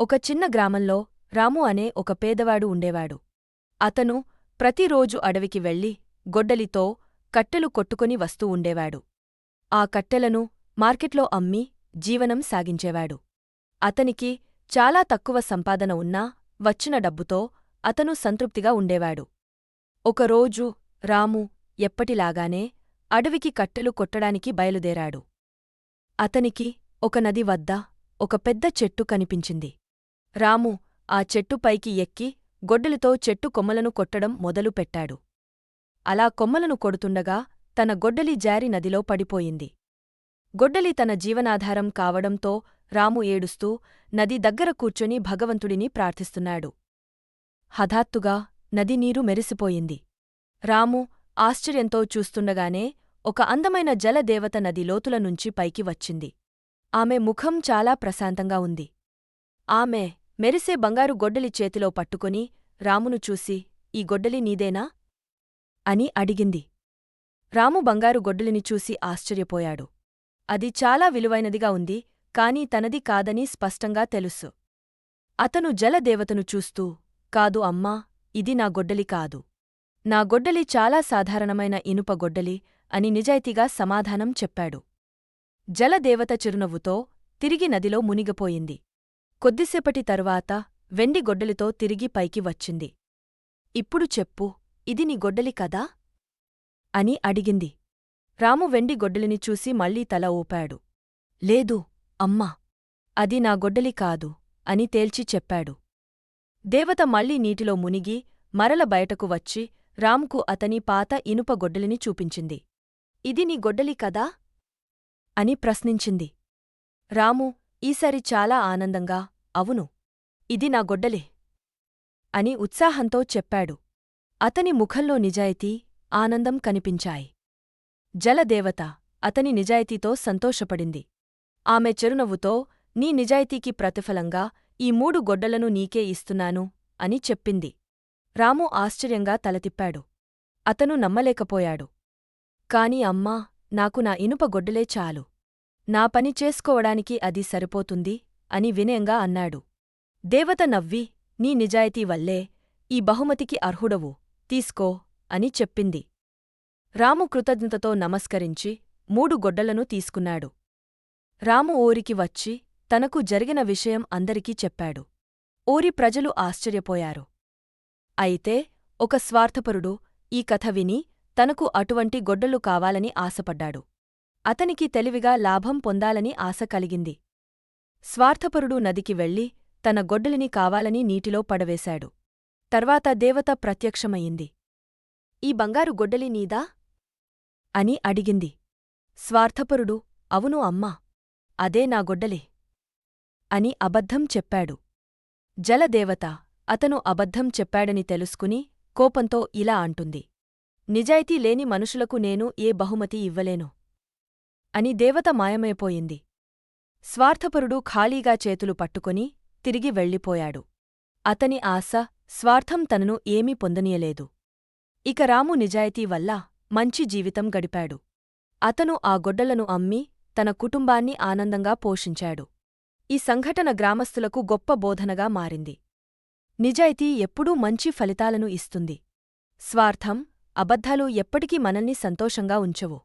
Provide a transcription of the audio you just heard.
ఒక చిన్న గ్రామంలో రాము అనే ఒక పేదవాడు ఉండేవాడు. అతను ప్రతిరోజు అడవికి వెళ్ళి గొడ్డలితో కట్టెలు కొట్టుకొని వస్తూ ఉండేవాడు. ఆ కట్టెలను మార్కెట్లో అమ్మి జీవనం సాగించేవాడు. అతనికి చాలా తక్కువ సంపాదన ఉన్నా వచ్చిన డబ్బుతో అతను సంతృప్తిగా ఉండేవాడు. ఒకరోజు రాము ఎప్పటిలాగానే అడవికి కట్టెలు కొట్టడానికి బయలుదేరాడు. అతనికి ఒక నది వద్ద ఒక పెద్ద చెట్టు కనిపించింది. రాము ఆ చెట్టుపైకి ఎక్కి గొడ్డలితో చెట్టు కొమ్మలను కొట్టడం మొదలుపెట్టాడు అలా కొమ్మలను కొడుతుండగా తన గొడ్డలి జారి నదిలో పడిపోయింది. గొడ్డలి తన జీవనాధారం కావడంతో రాము ఏడుస్తూ నది దగ్గర కూర్చొని భగవంతుడిని ప్రార్థిస్తున్నాడు. హఠాత్తుగా నది నీరు మెరిసిపోయింది. రాము ఆశ్చర్యంతో చూస్తుండగానే ఒక అందమైన జలదేవత నది లోతుల నుంచి పైకి వచ్చింది. ఆమె ముఖం చాలా ప్రశాంతంగా ఉంది. ఆమె మెరిసే బంగారు గొడ్డలి చేతిలో పట్టుకుని రామును చూసి ఈ గొడ్డలి నీదేనా అని అడిగింది. రాము బంగారు గొడ్డలిని చూసి ఆశ్చర్యపోయాడు. అది చాలా విలువైనదిగా ఉంది కాని తనది కాదని స్పష్టంగా తెలుసు. అతను జలదేవతను చూస్తూ కాదు అమ్మా ఇది నా గొడ్డలి కాదు. నా గొడ్డలి చాలా సాధారణమైన ఇనుప గొడ్డలి అని నిజాయితీగా సమాధానం చెప్పాడు. జలదేవత చిరునవ్వుతో తిరిగి నదిలో మునిగిపోయింది. కొద్దిసేపటి తరువాత వెండి గొడ్డలితో తిరిగి పైకి వచ్చింది. ఇప్పుడు చెప్పు ఇది నీ గొడ్డలి కదా అని అడిగింది. రాము వెండి గొడ్డలిని చూసి మళ్ళీ తల ఊపాడు. లేదు అమ్మా అది నా గొడ్డలి కాదు అని తేల్చి చెప్పాడు. దేవత మళ్ళీ నీటిలో మునిగి మరల బయటకు వచ్చి రాముకు అతని పాత ఇనుప గొడ్డలిని చూపించింది. ఇది నీ గొడ్డలి కదా అని ప్రశ్నించింది. రాము ఈసారి చాలా ఆనందంగా అవును ఇది నా గొడ్డలే అని ఉత్సాహంతో చెప్పాడు. అతని ముఖంలో నిజాయితీ ఆనందం కనిపించాయి. జలదేవత అతని నిజాయితీతో సంతోషపడింది. ఆమె చెరునవ్వుతో నీ నిజాయితీకి ప్రతిఫలంగా ఈ మూడు గొడ్డలను నీకే ఇస్తున్నాను అని చెప్పింది. రాము ఆశ్చర్యంగా తలతిప్పాడు. అతను నమ్మలేకపోయాడు. కాని అమ్మా నాకు నా ఇనుప గొడ్డలే చాలు. నా పని చేసుకోవడానికి అది సరిపోతుంది అని వినయంగా అన్నాడు. దేవత నవ్వి నీ నిజాయితీ వల్లే ఈ బహుమతికి అర్హుడవు తీసుకో అని చెప్పింది. రాము కృతజ్ఞతతో నమస్కరించి మూడు గొడ్డలను తీసుకున్నాడు. రాము ఊరికి వచ్చి తనకు జరిగిన విషయం అందరికీ చెప్పాడు. ఊరి ప్రజలు ఆశ్చర్యపోయారు. అయితే ఒక స్వార్థపరుడు ఈ కథ విని తనకు అటువంటి గొడ్డలు కావాలని ఆశపడ్డాడు. అతనికి తెలివిగా లాభం పొందాలని ఆశ కలిగింది. స్వార్థపరుడు నదికి వెళ్ళి తన గొడ్డలిని కావాలని నీటిలో పడవేశాడు. తర్వాత దేవత ప్రత్యక్షమయింది ఈ బంగారు గొడ్డలి నీదా అని అడిగింది. స్వార్థపరుడు అవును అమ్మా అదే నా గొడ్డలే అని అబద్ధం చెప్పాడు. జలదేవత అతను అబద్ధం చెప్పాడని తెలుసుకుని కోపంతో ఇలా అంటుంది. నిజాయితీ లేని మనుషులకు నేను ఏ బహుమతి ఇవ్వలేను అని దేవత మాయమైపోయింది. స్వార్థపరుడు ఖాళీగా చేతులు పట్టుకుని తిరిగి వెళ్ళిపోయాడు. అతని ఆశ స్వార్థం తనను ఏమీ పొందనీయలేదు. ఇక రాము నిజాయితీ వల్ల మంచి జీవితం గడిపాడు. అతను ఆ గొడ్డలను అమ్మి తన కుటుంబాన్ని ఆనందంగా పోషించాడు. ఈ సంఘటన గ్రామస్తులకు గొప్ప బోధనగా మారింది. నిజాయితీ ఎప్పుడూ మంచి ఫలితాలను ఇస్తుంది. స్వార్థం అబద్ధాలు ఎప్పటికీ మనల్ని సంతోషంగా ఉంచవు.